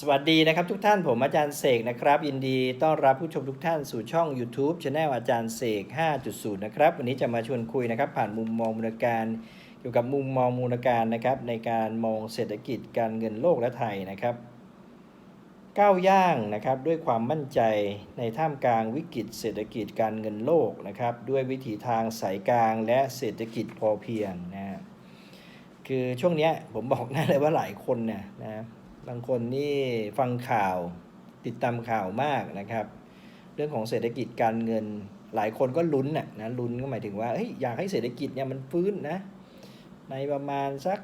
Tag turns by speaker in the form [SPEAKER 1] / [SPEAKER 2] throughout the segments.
[SPEAKER 1] สวัสดีนะครับทุกท่านผมอาจารย์เสกนะครับยินดีต้อนรับผู้ชมทุกท่านสู่ช่อง YouTube c h anel อาจารย์เสก 5.0 นะครับ วันนี้จะมาชวนคุยนะครับ ผ่านมุมมองมูลการเกี่ยวกับมุมมองมูลการนะครับในการมองเศรษฐกิจการเงินโลกและไทยนะครับก้าวย่างนะครับด้วยความมั่นใจในท่ามกลางวิกฤตเศรษฐกิจการเงินโลกนะครับด้วยวิถีทางสายกลางและเศรษฐกิจพอเพียงนะคือช่วงนี้ผมบอกได้เลยว่าหลายคนเนี่ยนะ บางคนนี่ฟังข่าวติดตามข่าวมากนะครับ เรื่องของเศรษฐกิจการเงินหลายคนก็ลุ้นน่ะนะลุ้นก็หมายถึงว่าเฮ้ยอยากให้เศรษฐกิจเนี่ยมันฟื้นนะในประมาณสัก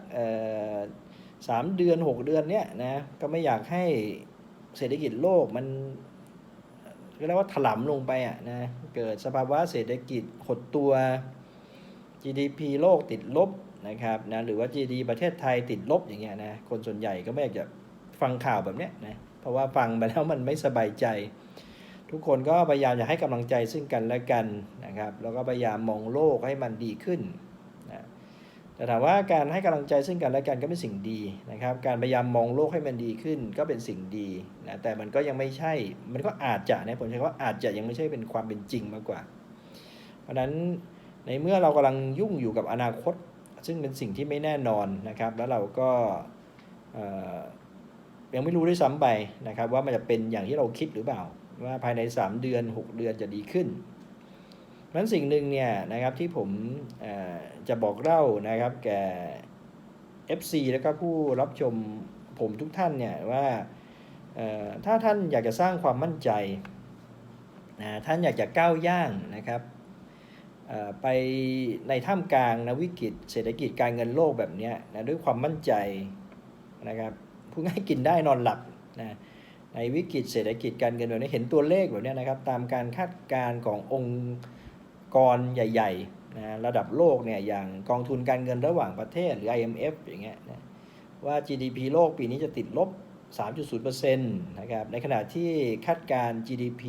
[SPEAKER 1] สามเดือนหกเดือนเนี้ยนะก็ไม่อยากให้เศรษฐกิจโลกมันก็เรียกว่าถลำลงไปอะนะเกิดสภาวะเศรษฐกิจหดตัว GDP โลกติดลบนะครับนะหรือว่า GDP ประเทศไทยติดลบอย่างเงี้ยนะคนส่วนใหญ่ก็ไม่อยากจะ ฟังข่าวแบบเนี้ยนะเพราะว่าฟังไปแล้วมันไม่สบายใจ ทุกคนก็พยายามจะให้กำลังใจซึ่งกันและกันนะครับแล้วก็พยายามมองโลกให้มันดีขึ้นนะแต่ถามว่าการให้กำลังใจซึ่งกันและกันก็เป็นสิ่งดีนะครับ การพยายามมองโลกให้มันดีขึ้นก็เป็นสิ่งดีนะแต่มันก็ยังไม่ใช่ มันก็อาจจะนะผมใช้คำว่าอาจจะยังไม่ใช่เป็นความเป็นจริงมากกว่า เพราะฉะนั้นในเมื่อเรากำลังยุ่งอยู่กับอนาคต ซึ่งเป็นสิ่งที่ไม่แน่นอนนะครับ แล้วเราก็ ยังไม่รู้ด้วยซ้ำไปนะครับ ว่ามันจะเป็นอย่างที่เราคิดหรือเปล่า ว่าภายใน 3 เดือน 6 เดือนจะดีขึ้นนั้นสิ่งหนึ่งเนี่ยนะครับที่ผมจะบอกเล่านะครับแก่ FC แล้วก็ผู้รับชมผมทุกท่านเนี่ยว่าถ้าท่านอยากจะสร้างความมั่นใจนะท่านอยากจะก้าวย่างนะครับไปในท่ามกลางนะวิกฤตเศรษฐกิจการเงินโลกแบบนี้นะด้วยความมั่นใจนะครับ พูดง่ายกินได้นอนหลับนะในวิกฤตเศรษฐกิจการเงินแบบนี้เห็นตัวเลขแบบเนี้ยนะครับ ตามการคาดการณ์ขององค์กรใหญ่ๆนะระดับโลกเนี่ยอย่างกองทุนการเงินระหว่างประเทศหรือ IMF อย่างเงี้ยนะว่า GDP โลกปีนี้จะติดลบ 3.0%นะครับในขณะที่คาดการณ์ GDP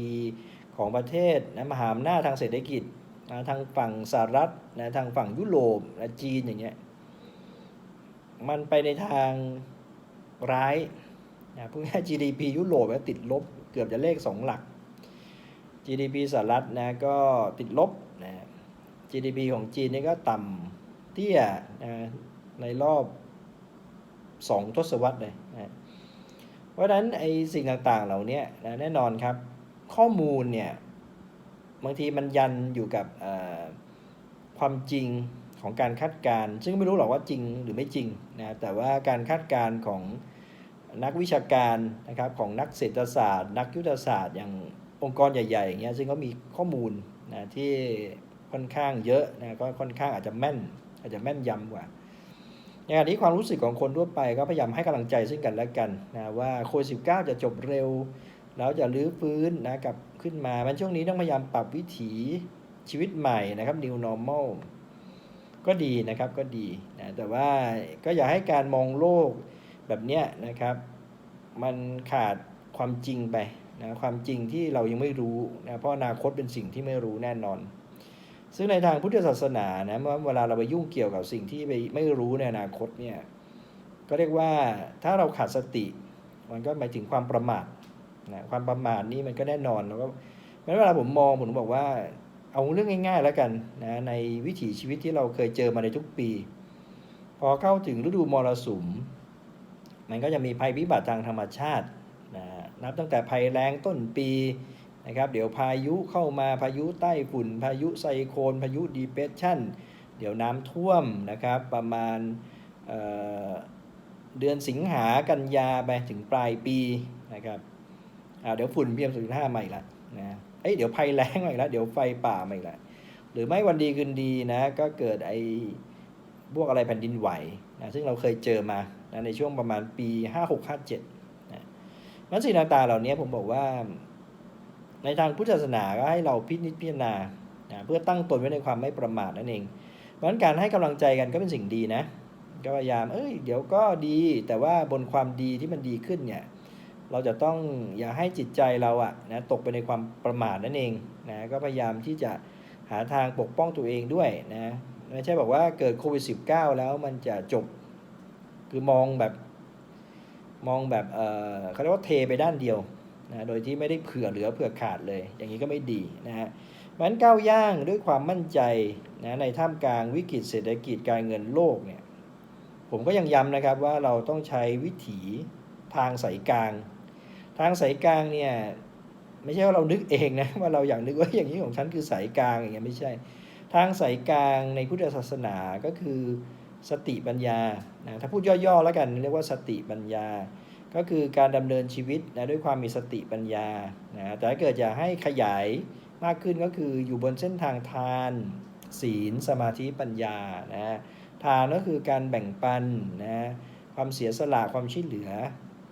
[SPEAKER 1] ของประเทศนะมหาอำนาจทางเศรษฐกิจนะทางฝั่งสหรัฐนะทางฝั่งยุโรปนะจีนอย่างเงี้ยมันไปในทาง ร้ายนะพูดง่าย GDP ยุโรปติดลบเกือบจะเลขสองหลัก GDP สหรัฐนะก็ติดลบนะ GDP ของจีนนี่ก็ต่ำเตี้ยนะในรอบสองทศวรรษเลยนะเพราะฉะนั้นไอ้สิ่งต่างๆเหล่านี้นะแน่นอนครับ ข้อมูลเนี่ย บางทีมันยันอยู่กับความจริง ของการคาดการณ์ซึ่งไม่รู้หรอกว่าจริงหรือไม่จริงนะแต่ว่าการคาดการณ์ของนักวิชาการนะครับของนักเศรษฐศาสตร์ นักยุทธศาสตร์อย่างองค์กรใหญ่ๆอย่างเงี้ยซึ่งเขามีข้อมูลนะที่ค่อนข้างเยอะนะก็ค่อนข้างอาจจะแม่น อาจจะแม่นยำกว่าในขณะที่ความรู้สึกของคนทั่วไปก็พยายามให้กำลังใจซึ่งกันและกันนะว่าโควิด19จะจบเร็ว แล้วจะรื้อฟื้นนะกลับขึ้นมามันช่วงนี้ต้องพยายามปรับวิถีชีวิตใหม่นะครับ new normal ก็ดีนะครับก็ดีนะแต่ว่าก็อย่าให้การมองโลกแบบเนี้ยนะครับ มันขาดความจริงไปนะความจริงที่เรายังไม่รู้นะเพราะอนาคตเป็นสิ่งที่ไม่รู้แน่นอน ซึ่งในทางพุทธศาสนานะเมื่อเวลาเราไปยุ่งเกี่ยวกับสิ่งที่ไปไม่รู้ในอนาคตเนี่ยก็เรียกว่าถ้าเราขาดสติ มันก็หมายถึงความประมาทนะความประมาทนี่มันก็แน่นอนแล้วก็เวลาผมมองผมบอกว่า เอาเรื่องง่ายๆแล้วกันนะในวิถีชีวิตที่เราเคยเจอมาในทุกปี พอเข้าถึงฤดูมรสุม มันก็จะมีภัยพิบัติทางธรรมชาตินะนับตั้งแต่ภัยแล้งต้นปีนะครับเดี๋ยวพายุเข้ามาพายุใต้ฝุ่น พายุไซโคลนพายุดีเพรสชันเดี๋ยวน้ำท่วมนะครับประมาณเเดือนสิงหากันยาไปถึงปลายปีนะครับเดี๋ยวฝุ่น PM 2.5มาอีกแล้วนะ เอ้ยเดี๋ยวภัยแล้งมาอีกแล้วเดี๋ยวไฟป่ามาอีกแล้วหรือไม่วันดีคืนดีนะ ก็เกิดไอ้พวกอะไรแผ่นดินไหวนะซึ่งเราเคยเจอมานะในช่วงประมาณปี 5657นะมันสิ่งต่างๆเหล่านี้ผมบอกว่า ในทางพุทธศาสนาก็ให้เราพิจิตพิจารณานะเพื่อตั้งตนไว้ในความไม่ประมาทนั่นเองเพราะฉะนั้นการให้กำลังใจกันก็เป็นสิ่งดีนะก็พยายามเอ้ยเดี๋ยวก็ดีแต่ว่าบนความดีที่มันดีขึ้นเนี่ย เราจะต้องอย่าให้จิตใจเราอะนะตกไปในความประมาทนั่นเองนะก็พยายามที่จะหาทางปกป้องตัวเองด้วยนะไม่ใช่บอกว่าเกิดโควิด -19 แล้วมันจะจบ คือมองแบบมองแบบเออเขาเรียกว่าเทไปด้านเดียวนะโดยที่ไม่ได้เผื่อเหลือเผื่อขาดเลย อย่างนี้ก็ไม่ดีนะฮะเพราะฉะนั้นก้าวย่างด้วยความมั่นใจนะในท่ามกลางวิกฤตเศรษฐกิจการเงินโลกเนี่ยผมก็ยังย้ำนะครับว่าเราต้องใช้วิถีทางสายกลาง ทางสายกลางเนี่ย ไม่ใช่ว่าเรานึกเองนะว่าเราอยากนึกว่าอย่างนี้ของฉันคือสายกลางอย่างเงี้ยไม่ใช่ ทางสายกลางในพุทธศาสนาก็คือสติปัญญานะถ้าพูดย่อๆแล้วกันเรียกว่าสติปัญญา ก็คือการดำเนินชีวิตนะด้วยความมีสติปัญญานะแต่ถ้าเกิดจะให้ขยายมากขึ้นก็คืออยู่บนเส้นทางทาน ศีล สมาธิปัญญานะทานก็คือการแบ่งปันนะความเสียสละความช่วยเหลือ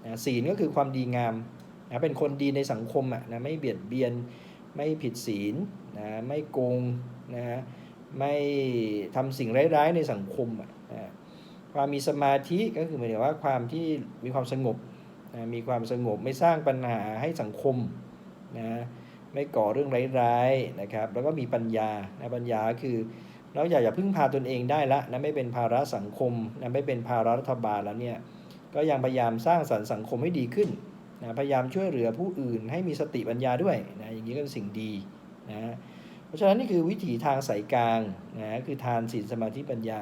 [SPEAKER 1] นะศีลก็คือความดีงามนะเป็นคนดีในสังคมอะนะไม่เบียดเบียน ไม่ผิดศีลนะไม่โกงนะไม่ทำสิ่งร้ายๆในสังคมอะนะความมีสมาธิก็คือหมายถึงว่าความที่มีความสงบนะมีความสงบไม่สร้างปัญหาให้สังคมนะไม่ก่อเรื่องร้ายๆนะครับ แล้วก็มีปัญญานะปัญญาคือเราอย่ากจะพึ่งพาตนเองได้ละนะไม่เป็นภาระสังคมนะไม่เป็นภาระรัฐบาลแล้วเนี่ย ก็ยังพยายามสร้างสรรค์สังคมให้ดีขึ้นนะพยายามช่วยเหลือผู้อื่นให้มีสติปัญญาด้วยนะอย่างนี้ก็เป็นสิ่งดีนะเพราะฉะนั้นนี่คือวิถีทางสายกลางนะคือทานศีลสมาธิปัญญา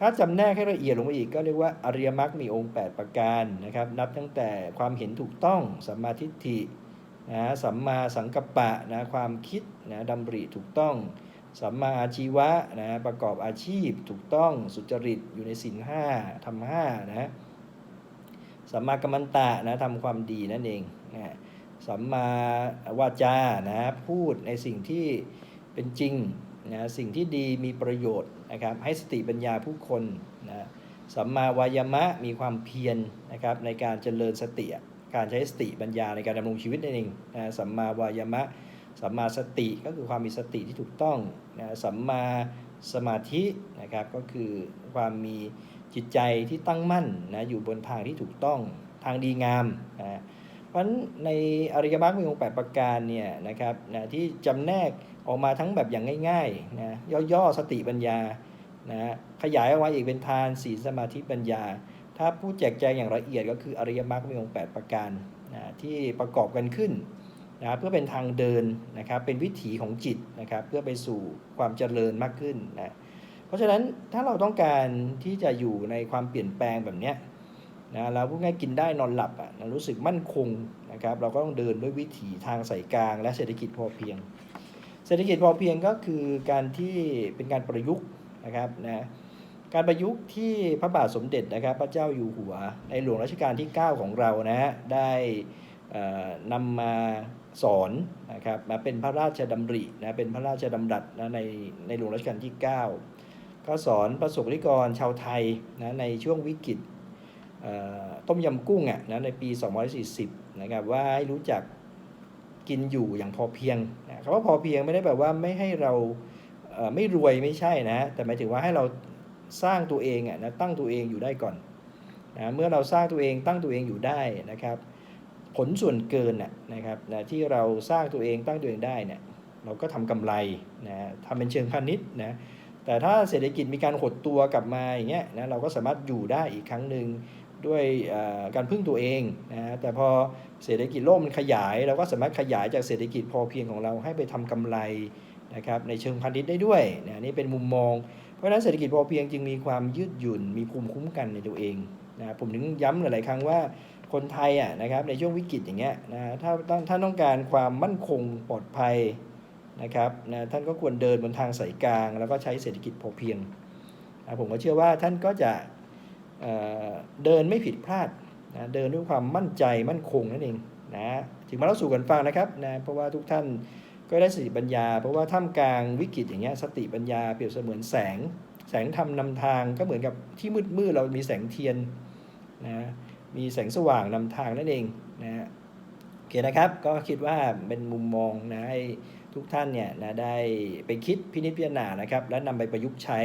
[SPEAKER 1] ถ้าจำแนกให้ละเอียดลงไปอีกก็เรียกว่าอริยมรรคมีองค์ 8 ประการนะครับนับตั้งแต่ความเห็นถูกต้องสัมมาทิฏฐินะสัมมาสังกัปปะนะความคิดนะดำริถูกต้อง สัมมาอาชีวะนะประกอบอาชีพถูกต้องสุจริตอยู่ในศีลห้าทำห้านะ สัมมากัมมันตะนะทำความดีนั่นเองนะสัมมาวาจานะพูดในสิ่งที่เป็นจริงนะสิ่งที่ดีมีประโยชน์นะครับให้สติปัญญาผู้คนนะสัมมาวายามะมีความเพียรนะครับในการเจริญสติ การใช้สติปัญญาในการดำรงชีวิตนั่นเองนะสัมมาวายามะสัมมาสติก็คือความมีสติที่ถูกต้องนะสัมมา สมาธินะครับก็คือความมีจิตใจที่ตั้งมั่นนะอยู่บนทางที่ถูกต้องทางดีงามนะเพราะฉะนั้นในอริยมรรคมีองค์แปดประการเนี่ยนะครับนะที่จำแนกออกมาทั้งแบบอย่างง่ายๆนะย่อๆสติปัญญานะขยายออกมาอีกเป็นทานศีลสมาธิปัญญา ถ้าผู้แจกแจงอย่างละเอียดก็คืออริยมรรคมีองค์แปดประการนะที่ประกอบกันขึ้น นะเพื่อเป็นทางเดินนะครับเป็นวิถีของจิตนะครับเพื่อไปสู่ความเจริญมากขึ้นนะเพราะฉะนั้นถ้าเราต้องการที่จะอยู่ในความเปลี่ยนแปลงแบบเนี้ยนะเราพูดง่ายกินได้นอนหลับอะนะรู้สึกมั่นคงนะครับเราก็ต้องเดินด้วยวิถีทางสายกลาง และเศรษฐกิจพอเพียง เศรษฐกิจพอเพียงก็คือการที่เป็นการประยุกต์นะครับนะการประยุกต์ที่พระบาทสมเด็จนะครับ พระเจ้าอยู่หัวในหลวงรัชกาลที่ 9 ของเรานะฮะได้ นำมาสอนนะครับมาเป็นพระราชดำรินะเป็นพระราชดำรัสนะในในหลวงรัชกาลที่ 9 ก็สอนประสบนิกรชาวไทยนะในช่วงวิกฤตต้มยำกุ้งอะนะในปี 240นะครับว่าให้รู้จักกินอยู่อย่างพอเพียงนะคำว่าพอเพียงไม่ได้แบบว่าไม่ให้เราเไม่รวยไม่ใช่นะแต่หมายถึงว่าให้เราสร้างตัวเองอะนะตั้งตัวเองอยู่ได้ก่อนนะเมื่อเราสร้างตัวเองตั้งตัวเองอยู่ได้นะครับ ผลส่วนเกินน่ะนะครับนะที่เราสร้างตัวเองตั้งตัวเองได้เนี่ยเราก็ทำกำไรนะทำเป็นเชิงพาณิชย์นะแต่ถ้าเศรษฐกิจมีการหดตัวกลับมาอย่างเงี้ยนะเราก็สามารถอยู่ได้อีกครั้งหนึ่งด้วยการพึ่งตัวเองนะแต่พอเศรษฐกิจโลกมันขยาย เราก็สามารถขยายจากเศรษฐกิจพอเพียงของเราให้ไปทำกำไรนะครับในเชิงพาณิชย์ได้ด้วยนะนี่เป็นมุมมอง เพราะฉะนั้นเศรษฐกิจพอเพียงจึงมีความยืดหยุ่น มีภูมิคุ้มกันในตัวเองนะผมถึงย้ำหลายๆครั้งว่า คนไทยอะนะครับในช่วงวิกฤตอย่างเงี้ยนะถ้าต้องท่านต้องการความมั่นคงปลอดภัยนะครับนะท่านก็ควรเดินบนทางสายกลาง แล้วก็ใช้เศรษฐกิจพอเพียงนะผมก็เชื่อว่าท่านก็จะเเดินไม่ผิดพลาดนะเดินด้วยความมั่นใจมั่นคงนั่นเองนะถึงมาเล่าสู่กันฟังนะครับนะเพราะว่าทุกท่านก็ได้สติปัญญา เพราะว่าท่ามกลางวิกฤตอย่างเงี้ยสติปัญญาเปรียบเสมือนแสง แสงธรรมนำทางก็เหมือนกับที่มืดมืดเรามีแสงเทียนนะ มีแสงสว่างนำทางนั่นเองนะฮะโอเคนะครับ ก็คิดว่าเป็นมุมมองนะให้ทุกท่านเนี่ยนะได้ไปคิดพินิจพิจารณานะครับ และนำไปประยุกต์ใช้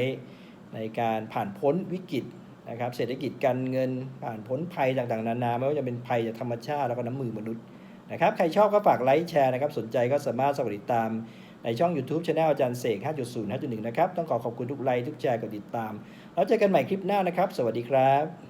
[SPEAKER 1] ในการผ่านพ้นวิกฤตนะครับเศรษฐกิจการเงินผ่านพ้นภัยต่างๆนานาไม่ว่าจะเป็นภัยจากธรรมชาติแล้วก็น้ำมือมนุษย์นะครับใครชอบก็ฝากไลค์แชร์นะครับสนใจก็สามารถสวัสดีตามในช่อง YouTube Channel อาจารย์เสก 5.0 5.1 นะครับ ต้องขอขอบคุณทุกไลค์ทุกแชร์กดติดตาม แล้วเจอกันใหม่คลิปหน้านะครับ สวัสดีครับ